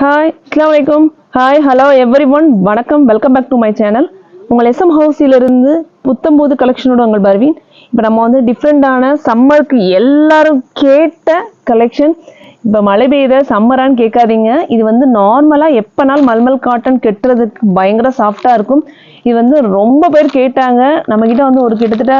Hi அஸ்லாம் வலைக்கும் hi hello everyone வணக்கம். Welcome back to my channel உங்கள் எஸ்எம் ஹவுஸிலிருந்து புத்தம்போது கலெக்ஷனோட உங்கள் பர்வீன். இப்போ நம்ம வந்து டிஃப்ரெண்டான சம்மருக்கு எல்லாரும் கேட்ட கலெக்ஷன் இப்போ மழை பெய்யுத சம்மரான்னு கேட்காதீங்க. இது வந்து நார்மலாக எப்போனாலும் மல்மல் காட்டன் கெட்டுறதுக்கு பயங்கர சாஃப்டாக இருக்கும். இது வந்து ரொம்ப பேர் கேட்டாங்க. நம்மக்கிட்ட வந்து ஒரு கிட்டத்தட்ட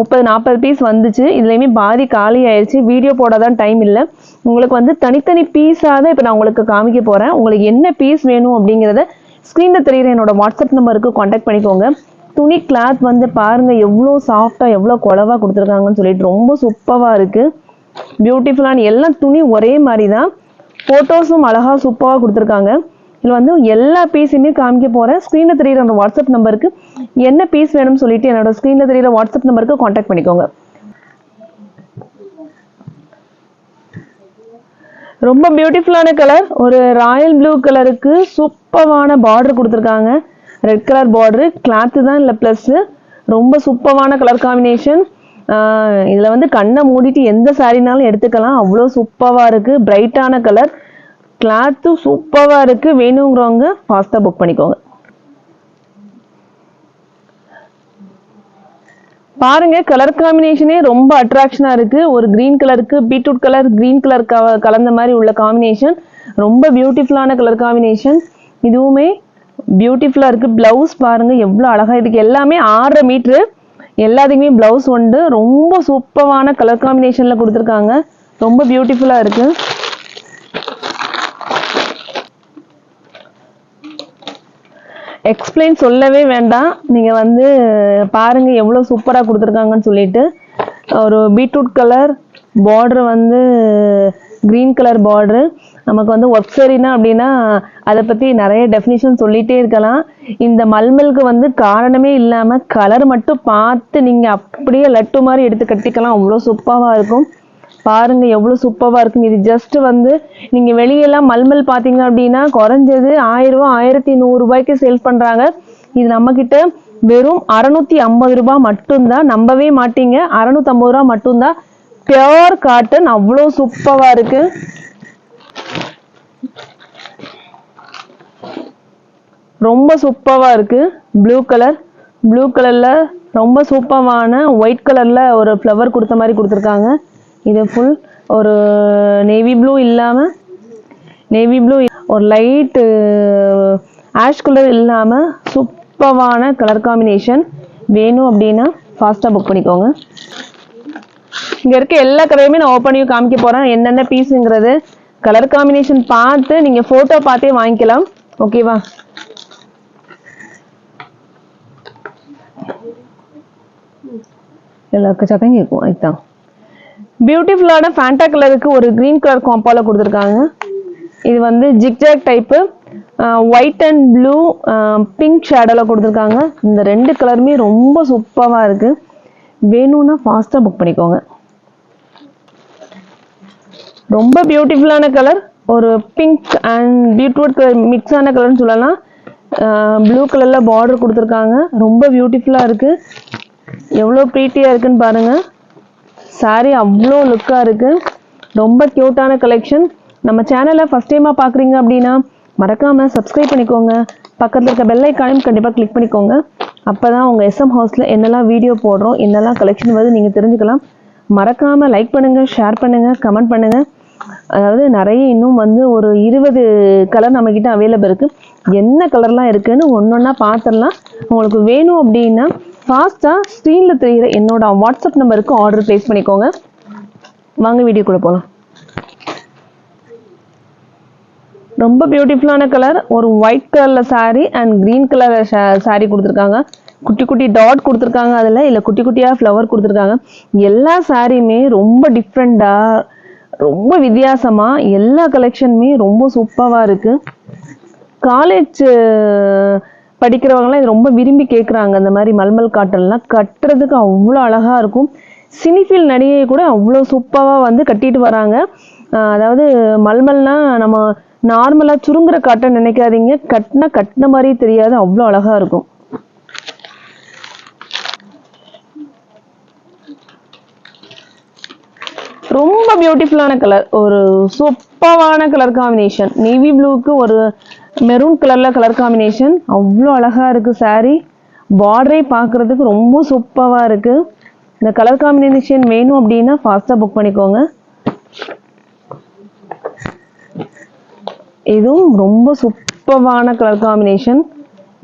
முப்பது நாற்பது பீஸ் வந்துச்சு. இதுலேயுமே பாதி காலி ஆயிடுச்சு வீடியோ போட தான் டைம் இல்லை. உங்களுக்கு வந்து தனித்தனி பீஸாக தான் இப்போ நான் உங்களுக்கு காமிக்க போகிறேன் உங்களுக்கு என்ன பீஸ் வேணும் அப்படிங்கிறத ஸ்க்ரீனில் தெரியுற என்னோட வாட்ஸ்அப் நம்பருக்கு காண்டாக்ட் பண்ணிக்கோங்க. துணி கிளாத் வந்து பாருங்க எவ்வளோ சாஃப்டாக எவ்வளோ குழவாக கொடுத்துருக்காங்கன்னு சொல்லிட்டு ரொம்ப சூப்பராக இருக்குது பியூட்டிஃபுல்லான எல்லா துணி ஒரே மாதிரி தான் ஃபோட்டோஸும் அழகாக சூப்பராக கொடுத்துருக்காங்க. இதில் வந்து எல்லா பீஸுமே காமிக்க போகிறேன் ஸ்க்ரீனில் தெரியுற அந்த வாட்ஸ்அப் நம்பருக்கு என்ன பீஸ் வேணும்னு சொல்லிட்டு என்னோட ஸ்க்ரீனில் தெரியுற வாட்ஸ்அப் நம்பருக்கு காண்டாக்ட் பண்ணிக்கோங்க. ரொம்ப பியூட்டிஃபுல்லான கலர் ஒரு ராயல் ப்ளூ கலருக்கு சூப்பரான பார்டர் கொடுத்துருக்காங்க. ரெட் கலர் பார்டரு கிளாத்து தான் இல்லை ப்ளஸ்ஸு ரொம்ப சூப்பரான கலர் காம்பினேஷன் இதில் வந்து கண்ணை மூடிட்டு எந்த சாரினாலும் எடுத்துக்கலாம். அவ்வளோ சூப்பராக இருக்குது பிரைட்டான கலர் கிளாத்தும் சூப்பராக இருக்குது வேணுங்கிறவங்க ஃபாஸ்ட்டாக புக் பண்ணிக்கோங்க. பாருங்க கலர் காம்பினேஷனே ரொம்ப அட்ராக்ஷனா இருக்கு. ஒரு கிரீன் கலருக்கு பீட்ரூட் கலர் கிரீன் கலர் கலந்த மாதிரி உள்ள காம்பினேஷன் ரொம்ப பியூட்டிஃபுல்லான கலர் காம்பினேஷன் இதுவுமே பியூட்டிஃபுல்லா இருக்கு. பிளவுஸ் பாருங்க எவ்வளோ அழகா இதுக்கு எல்லாமே ஆறரை மீட்ரு எல்லாத்துக்குமே பிளவுஸ் உண்டு ரொம்ப சூப்பரான கலர் காம்பினேஷன்ல கொடுத்துருக்காங்க. ரொம்ப பியூட்டிஃபுல்லா இருக்கு. எக்ஸ்பிளைன் சொல்லவே வேண்டாம். நீங்க வந்து பாருங்க எவ்வளோ சூப்பராக கொடுத்துருக்காங்கன்னு சொல்லிட்டு. ஒரு பீட்ரூட் கலர் பார்டர் வந்து கிரீன் கலர் பார்டரு நமக்கு வந்து ஒர்க் சரினா அப்படின்னா அதை பத்தி நிறைய டெஃபினிஷன் சொல்லிகிட்டே இருக்கலாம். இந்த மல்மலுக்கு வந்து காரணமே இல்லாம கலர் மட்டும் பார்த்து நீங்க அப்படியே லட்டு மாதிரி எடுத்து கட்டிக்கலாம். அவ்வளோ சூப்பராக இருக்கும். பாருங்க எவ்வளவு சூப்பராக இருக்கும். இது ஜஸ்ட் வந்து நீங்க வெளியெல்லாம் மல்மல் பார்த்தீங்க அப்படின்னா குறைஞ்சது ஆயிரம் ரூபாய் ஆயிரத்தி நூறுரூபாய்க்கு சேல் பண்றாங்க. இது நம்ம கிட்ட வெறும் அறநூற்றி ஐம்பது ரூபாய் மட்டும்தான். நம்பவே மாட்டீங்க. அறநூற்றம்பது ரூபா மட்டும்தான். பியோர் காட்டன் அவ்வளோ சூப்பராக இருக்கு. ரொம்ப சூப்பராக இருக்கு. ப்ளூ கலர் ப்ளூ கலரில் ரொம்ப சூப்பரான ஒயிட் கலரில் ஒரு ஃப்ளவர் கொடுத்த மாதிரி கொடுத்துருக்காங்க. இது ஃபுல் ஒரு நேவி ப்ளூ இல்லாமல் நேவி ப்ளூ ஒரு லைட்டு ஆஷ் கலர் இல்லாமல் சூப்பரான கலர் காம்பினேஷன் வேணும் அப்படின்னா ஃபாஸ்ட்டாக புக் பண்ணிக்கோங்க. இங்கே இருக்க எல்லா கலருமே நான் ஓப்பனையும் காமிக்க போறேன். என்னென்ன பீஸுங்கிறது கலர் காம்பினேஷன் பார்த்து நீங்கள் ஃபோட்டோ பார்த்தே வாங்கிக்கலாம். ஓகேவா எல்லாருக்கும் இருக்கும். அதுதான். பியூட்டிஃபுல்லான ஃபேண்டா கலருக்கு ஒரு கிரீன் கலர் காம்பால கொடுத்துருக்காங்க. இது வந்து zigzag type white and blue pink ஷேடோவில் கொடுத்துருக்காங்க. இந்த ரெண்டு கலருமே ரொம்ப சூப்பராக இருக்கு. வேணும்னா ஃபாஸ்ட்டாக புக் பண்ணிக்கோங்க. ரொம்ப பியூட்டிஃபுல்லான கலர் ஒரு பிங்க் அண்ட் பீட்ரூட் கலர் மிக்ஸான கலர்னு சொல்லலாம். ப்ளூ கலரில் பார்டர் கொடுத்துருக்காங்க. ரொம்ப பியூட்டிஃபுல்லாக இருக்குது எவ்வளோ ப்ரீட்டியாக இருக்குன்னு பாருங்கள் saree அவ்வளோ லுக்காக இருக்குது ரொம்ப க்யூட்டான கலெக்ஷன் நம்ம சேனலை ஃபஸ்ட் டைமாக பார்க்குறீங்க அப்படின்னா மறக்காமல் சப்ஸ்கிரைப் பண்ணிக்கோங்க. பக்கத்தில் இருக்க பெல்லைக்கானையும் கண்டிப்பாக கிளிக் பண்ணிக்கோங்க. அப்போ தான் உங்கள் எஸ்எம் ஹவுஸில் என்னெல்லாம் வீடியோ போடுறோம் என்னெல்லாம் கலெக்ஷன் வருது நீங்கள் தெரிஞ்சுக்கலாம். மறக்காமல் லைக் பண்ணுங்கள் ஷேர் பண்ணுங்கள் கமெண்ட் பண்ணுங்கள் அதாவது நிறைய இன்னும் வந்து ஒரு இருபது கலர் நம்மக்கிட்ட அவைலபிள் இருக்குது என்ன கலர்லாம் இருக்குதுன்னு ஒன்று ஒன்றா பார்த்துடலாம் உங்களுக்கு வேணும் அப்படின்னா ஃபாஸ்ட்டாக ஸ்க்ரீனில் தெரிகிற என்னோட வாட்ஸ்அப் நம்பருக்கு ஆர்டர் ப்ளேஸ் பண்ணிக்கோங்க. வாங்க வீடியோக்குள்ளே போகலாம் ரொம்ப பியூட்டிஃபுல்லான கலர் ஒரு ஒயிட் கலரில் சாரீ அண்ட் க்ரீன் கலரில் சாரீ கொடுத்துருக்காங்க. குட்டி குட்டி டாட் கொடுத்துருக்காங்க அதில். இல்லை குட்டி குட்டியாக ஃப்ளவர் கொடுத்துருக்காங்க. எல்லா சாரியுமே ரொம்ப டிஃப்ரெண்ட்டாக ரொம்ப வித்தியாசமாக எல்லா கலெக்ஷனுமே ரொம்ப சூப்பராக இருக்குது காலேஜ் படிக்கிறவங்களாம் இது ரொம்ப விரும்பி கேட்குறாங்க அந்த மாதிரி மல்மல் காட்டன்லாம் கட்டுறதுக்கு அவ்வளோ அழகாக இருக்கும். சினிஃபில் நடிகை கூட அவ்வளோ சூப்பராக வந்து கட்டிட்டு வராங்க. அதாவது மல்மல்னா நம்ம நார்மலாக சுருங்குற காட்ட நினைக்காதீங்க. கட்டினா கட்டின மாதிரி தெரியாது. அவ்வளோ அழகாக இருக்கும். ரொம்ப பியூட்டிஃபுல்லான கலர் ஒரு சூப்பரான கலர் காம்பினேஷன் நேவி ப்ளூக்கு ஒரு மெரூன் கலரில் கலர் காம்பினேஷன் அவ்வளோ அழகாக இருக்குது சாரீ பார்டரே பார்க்குறதுக்கு ரொம்ப சூப்பராக இருக்குது இந்த கலர் காம்பினேஷன் வேணும் அப்படின்னா ஃபாஸ்ட்டாக புக் பண்ணிக்கோங்க. இதுவும் ரொம்ப சூப்பரான கலர் காம்பினேஷன்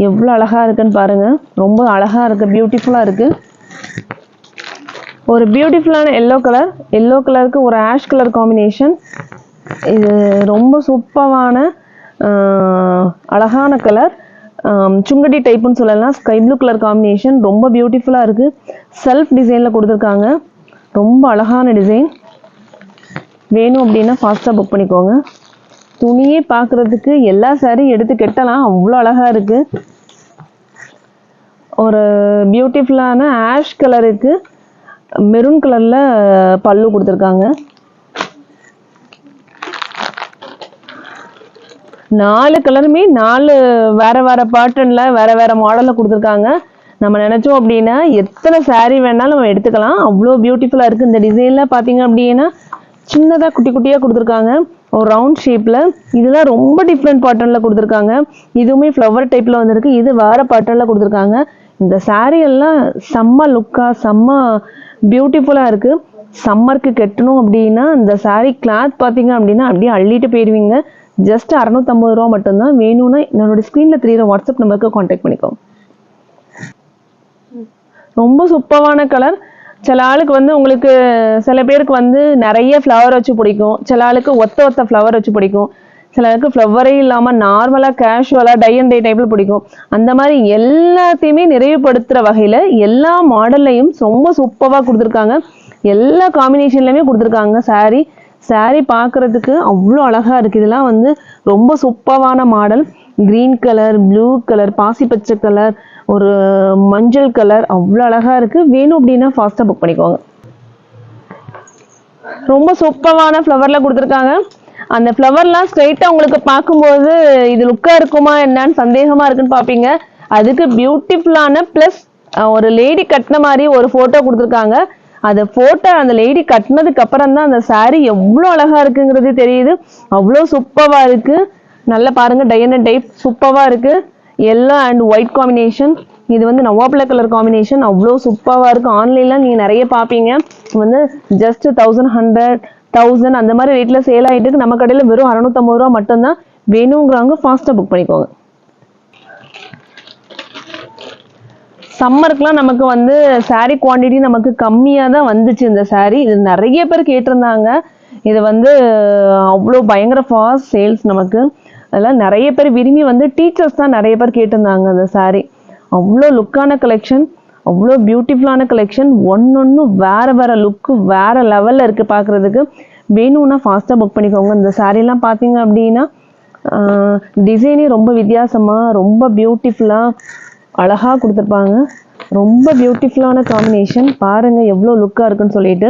எவ்வளோ அழகாக இருக்குன்னு பாருங்கள் ரொம்ப அழகாக இருக்குது பியூட்டிஃபுல்லாக இருக்குது ஒரு பியூட்டிஃபுல்லான எல்லோ கலர் எல்லோ கலருக்கு ஒரு ஆஷ் கலர் காம்பினேஷன் இது ரொம்ப சூப்பரான அழகான கலர் சுங்கடி டைப்புன்னு சொல்லலாம். ஸ்கை ப்ளூ கலர் காம்பினேஷன் ரொம்ப பியூட்டிஃபுல்லாக இருக்குது செல்ஃப் டிசைனில் கொடுத்துருக்காங்க. ரொம்ப அழகான டிசைன் வேணும் அப்படின்னா ஃபாஸ்ட்டாக புக் பண்ணிக்கோங்க. துணியே பார்க்குறதுக்கு எல்லா சாரியும் எடுத்து கெட்டலாம். அவ்வளோ அழகாக இருக்குது ஒரு பியூட்டிஃபுல்லான ஆஷ் கலருக்கு மெரூன் கலரில் பல்லு கொடுத்துருக்காங்க. நாலு கலருமே நாலு வேற வேற பேட்டர்ன்ல வேற வேற மாடல்ல கொடுத்துருக்காங்க. நம்ம நினைச்சோம் அப்படின்னா எத்தனை saree வேணாலும் நம்ம எடுத்துக்கலாம். அவ்வளோ பியூட்டிஃபுல்லா இருக்கு. இந்த டிசைன்ல பாத்தீங்க அப்படின்னா சின்னதா குட்டி குட்டியா கொடுத்துருக்காங்க. ஒரு ரவுண்ட் ஷேப்பில் இதெல்லாம் ரொம்ப டிஃப்ரெண்ட் பேட்டர்ன்ல கொடுத்துருக்காங்க. இதுவுமே ஃப்ளவர் டைப்பில் வந்திருக்கு. இது வேறு பேட்டர்ன்ல கொடுத்துருக்காங்க. இந்த saree எல்லாம் செம்ம லுக்காக செம்ம பியூட்டிஃபுல்லாக இருக்குது சம்மருக்கு கட்டணும் அப்படின்னா இந்த saree கிளாத் பார்த்தீங்க அப்படின்னா அப்படியே அள்ளிட்டு போயிடுவீங்க. ஜஸ்ட் அறநூத்தம்பது ரூபா மட்டும்தான் வேணும்னா என்னோட ஸ்க்ரீன்ல தெரியுற வாட்ஸ்அப் நம்பருக்கு காண்டாக்ட் பண்ணிக்கோங்க. ரொம்ப சூப்பரான கலர் சில ஆளுக்கு வந்து உங்களுக்கு சில பேருக்கு வந்து நிறைய ஃப்ளவர் வச்சு பிடிக்கும். சில ஆளுக்கு ஒத்த ஒத்த ஃப்ளவர் வச்சு பிடிக்கும். சில ஆளுக்கு ஃப்ளவரே இல்லாமல் நார்மலாக கேஷுவலாக டை அண்ட் டை டைப்பில் பிடிக்கும். அந்த மாதிரி எல்லாத்தையுமே நிறைவுபடுத்துகிற வகையில் எல்லா மாடல்லையும் ரொம்ப சூப்பராக கொடுத்துருக்காங்க. எல்லா காம்பினேஷன்லையுமே கொடுத்துருக்காங்க சாரீ சாரீ பார்க்குறதுக்கு அவ்வளோ அழகா இருக்கு. இதெல்லாம் வந்து ரொம்ப சூப்பரான model green colour blue colour பாசி பச்சை கலர் ஒரு மஞ்சள் கலர் அவ்வளோ அழகா இருக்கு. வேணும் அப்படின்னா ஃபாஸ்ட்டாக புக் பண்ணிக்கோங்க. ரொம்ப சூப்பரான ஃப்ளவரில் கொடுத்துருக்காங்க. அந்த ஃப்ளவர்லாம் ஸ்ட்ரைட்டாக உங்களுக்கு பார்க்கும்போது இது லுக்காக இருக்குமா என்னன்னு சந்தேகமா இருக்குன்னு பார்ப்பீங்க. அதுக்கு பியூட்டிஃபுல்லான ப்ளஸ் ஒரு லேடி கட்டின மாதிரி ஒரு ஃபோட்டோ கொடுத்துருக்காங்க. அந்த ஃபோட்டோ அந்த லேடி கட்டினதுக்கு அப்புறம் தான் அந்த சாரீ எவ்வளோ அழகா இருக்குங்கிறது தெரியுது. அவ்வளோ சூப்பரா இருக்கு. நல்லா பாருங்க டையன டைப் சூப்பரா இருக்கு. எல்லோ அண்ட் ஒயிட் காம்பினேஷன் இது வந்து நவாப்பிள கலர் காம்பினேஷன் அவ்வளோ சூப்பராக இருக்கு. ஆன்லைன்லாம் நீங்கள் நிறைய பார்ப்பீங்க வந்து ஜஸ்ட் தௌசண்ட் ஹண்ட்ரட் தௌசண்ட் அந்த மாதிரி ரேட்டில் சேல் ஆகிட்டு நம்ம கடையில் வெறும் அறநூத்தம்பது ரூபா மட்டும்தான். வேணுங்கிறவங்க ஃபாஸ்ட்டாக புக் பண்ணிக்கோங்க. சம்மருக்குலாம் நமக்கு வந்து சாரீ குவாண்டிட்டி நமக்கு கம்மியாக தான் வந்துச்சு இந்த சாரீ இது நிறைய பேர் கேட்டிருந்தாங்க. இது வந்து அவ்வளோ பயங்கர ஃபாஸ்ட் சேல்ஸ் நமக்கு. அதெல்லாம் நிறைய பேர் விரும்பி வந்து டீச்சர்ஸ் தான் நிறைய பேர் கேட்டிருந்தாங்க அந்த சாரீ அவ்வளோ லுக்கான கலெக்ஷன் அவ்வளோ பியூட்டிஃபுல்லான கலெக்ஷன் ஒன்று ஒன்றும் வேறு வேறு லுக்கு வேறு லெவலில் இருக்குது பார்க்குறதுக்கு வேணும்னா ஃபாஸ்ட்டாக புக் பண்ணிக்கோங்க. இந்த சாரீலாம் பார்த்தீங்க அப்படின்னா டிசைனே ரொம்ப வித்தியாசமாக ரொம்ப பியூட்டிஃபுல்லாக அழகா கொடுத்துருப்பாங்க. ரொம்ப பியூட்டிஃபுல்லான காம்பினேஷன் பாருங்கள் எவ்வளோ லுக்காக இருக்குன்னு சொல்லிட்டு.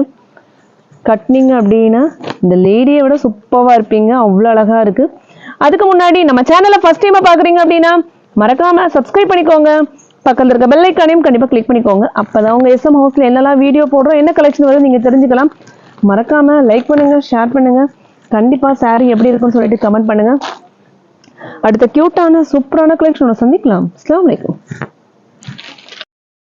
கட்டினீங்க அப்படின்னா இந்த லேடியை விட சூப்பராக இருப்பீங்க. அவ்வளோ அழகாக இருக்குது அதுக்கு முன்னாடி நம்ம சேனலை ஃபர்ஸ்ட் டைமாக பார்க்குறீங்க அப்படின்னா மறக்காமல் சப்ஸ்கிரைப் பண்ணிக்கோங்க. பக்கத்தில் இருக்க பெல் ஐக்கானையும் கண்டிப்பாக கிளிக் பண்ணிக்கோங்க. அப்போ தான் உங்கள் எஸ்எம் ஹவுஸில் என்னெல்லாம் வீடியோ போடுறோம் என்ன கலெக்ஷன் வருது நீங்கள் தெரிஞ்சுக்கலாம். மறக்காமல் லைக் பண்ணுங்கள் ஷேர் பண்ணுங்க. கண்டிப்பாக சாரி எப்படி இருக்குன்னு சொல்லிட்டு கமெண்ட் பண்ணுங்கள் அடுத்த கியூட்டான சூப்பரான கலெக்ஷனோட சந்திக்கலாம். அஸ்ஸலாமு வலைக்கம்